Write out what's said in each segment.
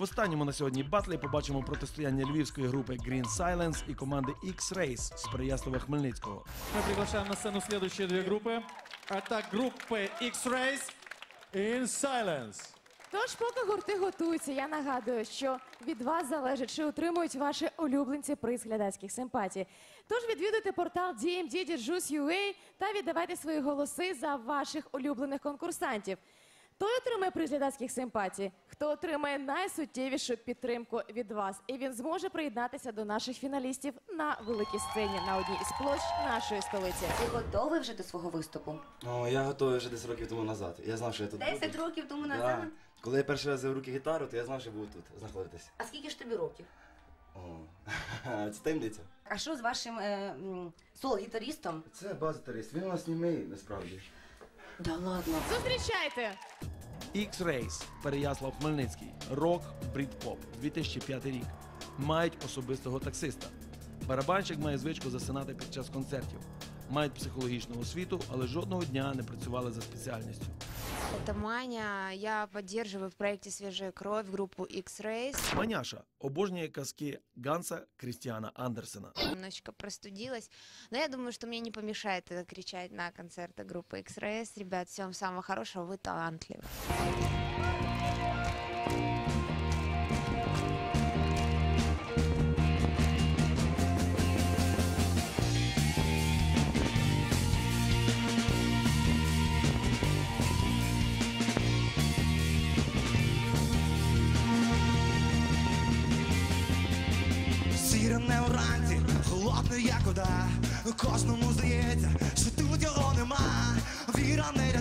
В останньому на сьогодні батлі побачимо протистояння львівської групи Green Silence і команди X-Race з Переяслава Хмельницького. Мы приглашаем на сцену следующие две группы. Это группы X-Race In Silence. Тож, поки гурти готуються, я нагадую, що від вас залежить, чи отримують ваші улюбленці приз глядацьких симпатій. Тож відвідуйте портал DMD.Juice.ua та віддавайте свої голоси за ваших улюблених конкурсантів. Той отримає приз глядацьких симпатій, хто отримає найсуттєвішу підтримку від вас, і він зможе приєднатися до наших фіналістів на великій сцені на одній із площ нашої столиці. Ти готовий вже до свого виступу? О, я готовий вже десь років тому назад. Я знав, що я тут Десять буду. років тому Да. назад? Коли я перший раз взяв в руки гітару, то я знав, що буду тут знаходитись. А скільки ж тобі років? О, це таємниця. А що з вашим е, соло-гітарістом? Це бас-гітарист, він у нас німий, насправді. Да ладно. Зустрічайте! X-Race Переяслав Хмельницький. Рок, брідпоп, 2005 рік. Мають особистого таксиста. Барабанщик має звичку засинати під час концертів. Мають психологічну освіту, але жодного дня не працювали за спеціальністю. Это Маня. Я поддерживаю в проекте «Свежая кровь» группу X-Race. Маняша обожнює казки Ганса Крістіана Андерсена. Немножечко простудилась. Но я думаю, что мне не помешает это кричать на концерты группы X-Race. Ребят, всем самого хорошего, вы талантливы. Як. Кожному здається, що тут його нема. Віра не рятує,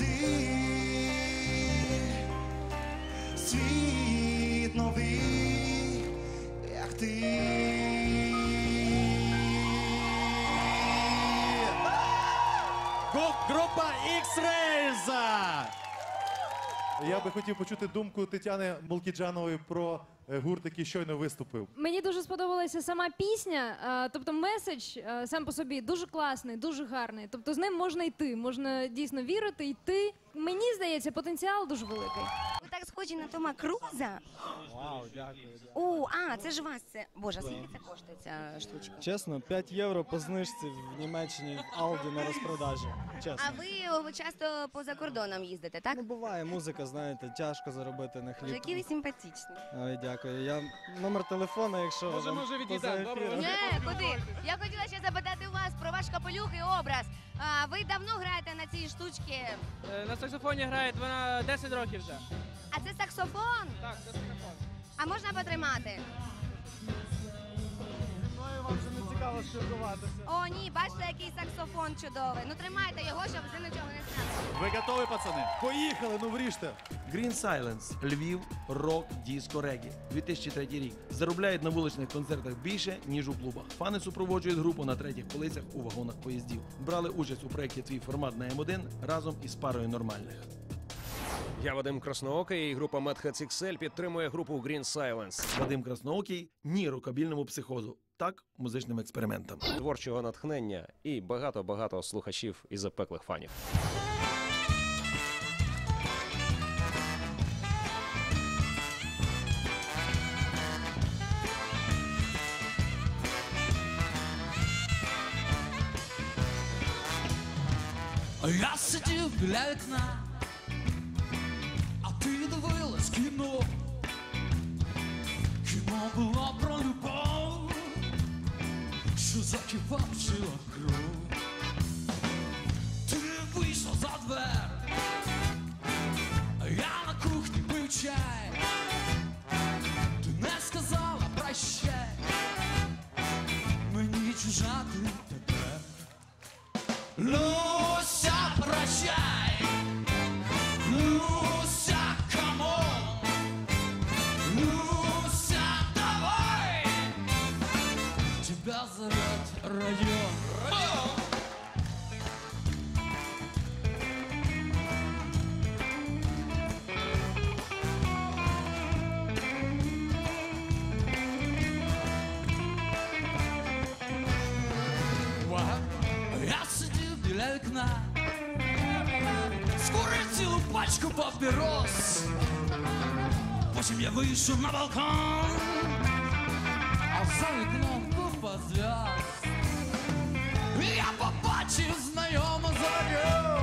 знайди. Світ новий, як ти. Группа X-Race. Я би хотів почути думку Тетяни Молкіджанової про е, гурт, який щойно виступив. Мені дуже сподобалася сама пісня, е, тобто меседж е, сам по собі дуже класний, дуже гарний. Тобто з ним можна йти, можна дійсно вірити, йти мені здається, потенціал дуже великий. Ви так схожі на Тома Круза. Вау, дякую. О, а, це ж вас це. Боже, а скільки це коштує ця штучка? Чесно, 5 євро по знижці в Німеччині в Алді на розпродажі. Чесно. А ви о, часто поза кордоном їздите, так? Ну, буває, музика, знаєте, тяжко заробити на хліб. які ви симпатичні. Ой, дякую. Я номер телефона, якщо Може, вам може, поза відійдемо, добре? ефіром. Не, куди? Я хотіла ще запитати у вас про ваш капелюх і образ. А, ви давно граєте на цій штучці? Е, На саксофоні грає вона 10 років вже. А це саксофон? Так, це саксофон. А можна потримати? Мною вам вже не цікаво спілкуватися. О, ні, бачите, який саксофон чудовий. Ну тримайте його, щоб з нічого не сталося. Ви готові, пацани? Поїхали, ну вріжте. Green Silence, Львів, рок, диско, регі. 2003 рік. Заробляють на вуличних концертах більше, ніж у клубах. Фани супроводжують групу на третіх полицях у вагонах поїздів. Брали участь у проєкті Твій формат на М1 разом із парою нормальних. Я Вадим Красноокий і група Mad Hats XL підтримує групу Green Silence. Вадим Красноокий ні рокабільному психозу, так музичним експериментам. Творчого натхнення і багато-багато слухачів і запеклих фанів. Я сидів біля вікна, а ти дивилась кіно. Кіно було про закипавчила кров. Ти вийшла за двер, а я на кухні пив чай. Ти не сказала прощай, мені чужа ти тепер. Люся, прощай! Люся, камон! Люся, давай! Тебя зовет район. Район! Я сидів біля вікна, скурив цілу пачку папірос. Потім я вийшов на балкон, а за вікном купа зв'яз. Я побачив знайому зорю,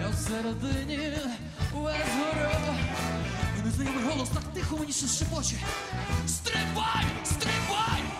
я всередині весь горю. І незнайомий голос так тихо мені ще шепоче. Стрибай, стрибай!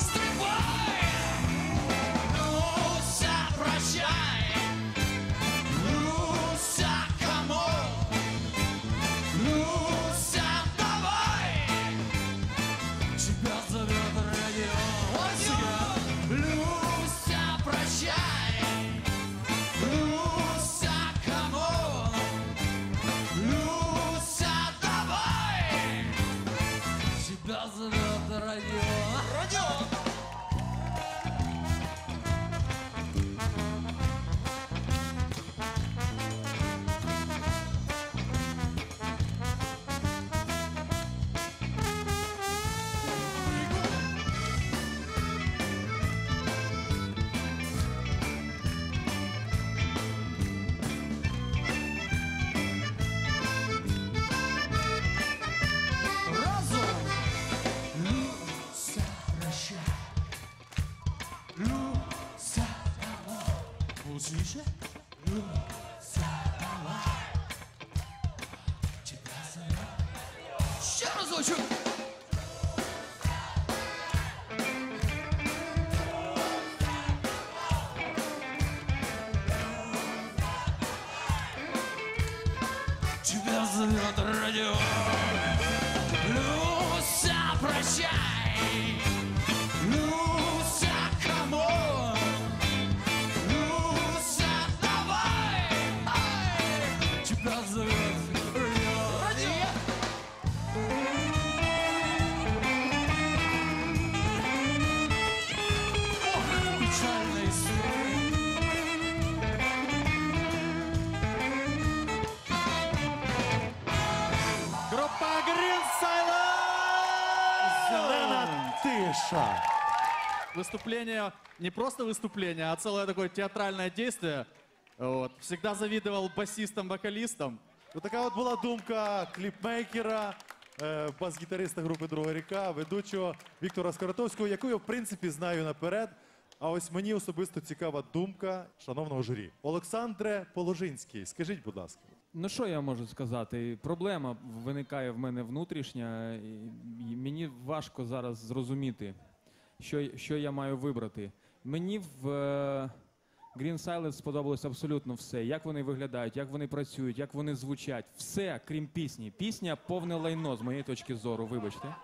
Разочок! Тебя зовет радио. Люся, прощай! Тиша. Выступление, не просто выступление, а целое такое театральное действие. Вот. Всегда завидовал басистам-вокалистам. Отака от була думка кліпмейкера, е, бас-гітариста групи Друга ріка, ведучого Віктора Скоротовського, яку я в принципі знаю наперед. А ось мені особисто цікава думка шановного журі. Олександре Положинський, скажіть, будь ласка. Ну що я можу сказати? Проблема виникає в мене внутрішня, і мені важко зараз зрозуміти, що, що я маю вибрати. Мені в е, Green Silence сподобалось абсолютно все. Як вони виглядають, як вони працюють, як вони звучать. Все, крім пісні. Пісня повне лайно з моєї точки зору, вибачте.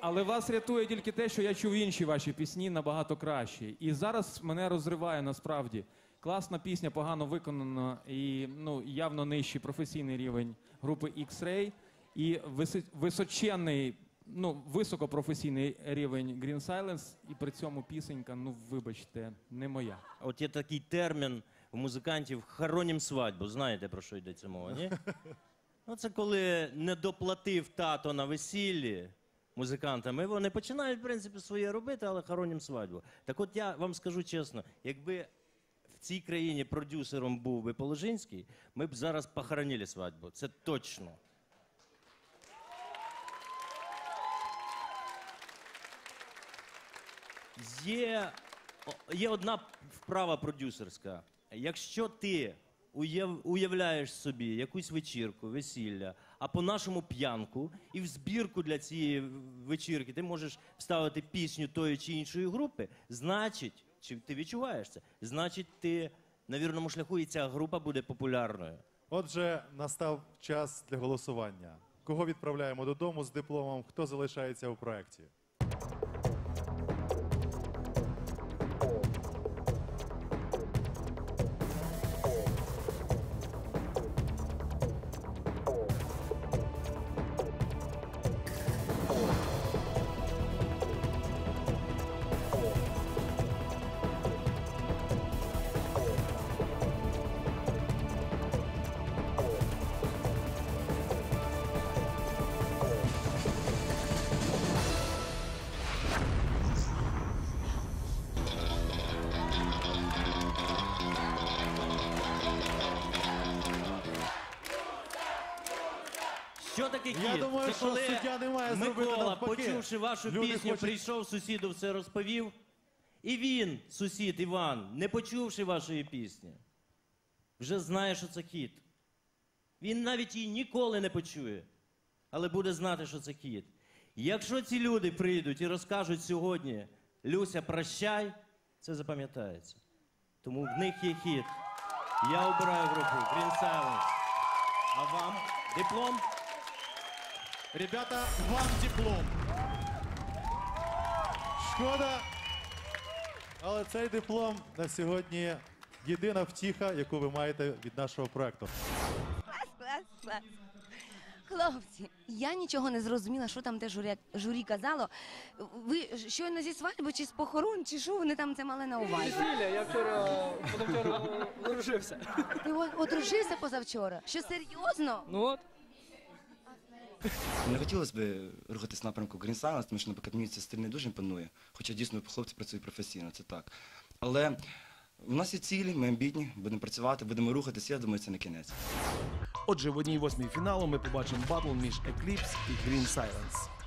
Але вас рятує тільки те, що я чув інші ваші пісні набагато кращі. І зараз мене розриває насправді. Класна пісня, погано виконана і ну, явно нижчий професійний рівень групи X-Ray. І височенний, ну, високопрофесійний рівень Green Silence, і при цьому пісенька, ну вибачте, не моя. От є такий термін у музикантів хоронім свадьбу. Знаєте про що йдеться мова, ні? Ну, це коли не доплатив тато на весіллі музикантам, і вони починають, в принципі, своє робити, але хоронім свадьбу. Так от я вам скажу чесно, якби цій країні продюсером був би Положинський, ми б зараз похоронили свадьбу. Це точно. Є, є одна вправа продюсерська. Якщо ти уяв, уявляєш собі якусь вечірку, весілля, а по-нашому п'янку, і в збірку для цієї вечірки ти можеш вставити пісню тої чи іншої групи, значить, чи ти відчуваєш це, значить, ти на вірному шляху, і ця група буде популярною. Отже, настав час для голосування. Кого відправляємо додому з дипломом, хто залишається у проєкті? Кіт? Я думаю, Це що коли суддя не має зробити Микола, навпаки. почувши вашу Люди пісню, хочуть- прийшов сусіду, все розповів. І він, сусід Іван, не почувши вашої пісні, вже знає, що це кіт. Він навіть її ніколи не почує, але буде знати, що це кіт. Якщо ці люди прийдуть і розкажуть сьогодні Люся, прощай, це запам'ятається. Тому в них є хіт. Я обираю групу Green Silence. А вам диплом? Ребята, вам диплом. Шкода. Але цей диплом на сьогодні єдина втіха, яку ви маєте від нашого проекту. Клас, клас, клас. Хлопці, я нічого не зрозуміла, що там те журі, журі казало. Ви щойно зі свадьби чи з похорон, чи що вони там це мали на увазі? Весілля, я вчора позавчора одружився. Ти о- одружився позавчора? Що серйозно? Ну от. Не хотілося б рухатись в напрямку Green Silence, тому що, наприклад, мені цей стиль не дуже імпонує. Хоча дійсно хлопці працюють професійно, це так. Але в нас є цілі, ми амбітні, будемо працювати, будемо рухатись, я думаю, це не кінець. Отже, в одній восьмій фіналу ми побачимо батл між Eclipse і Green Silence.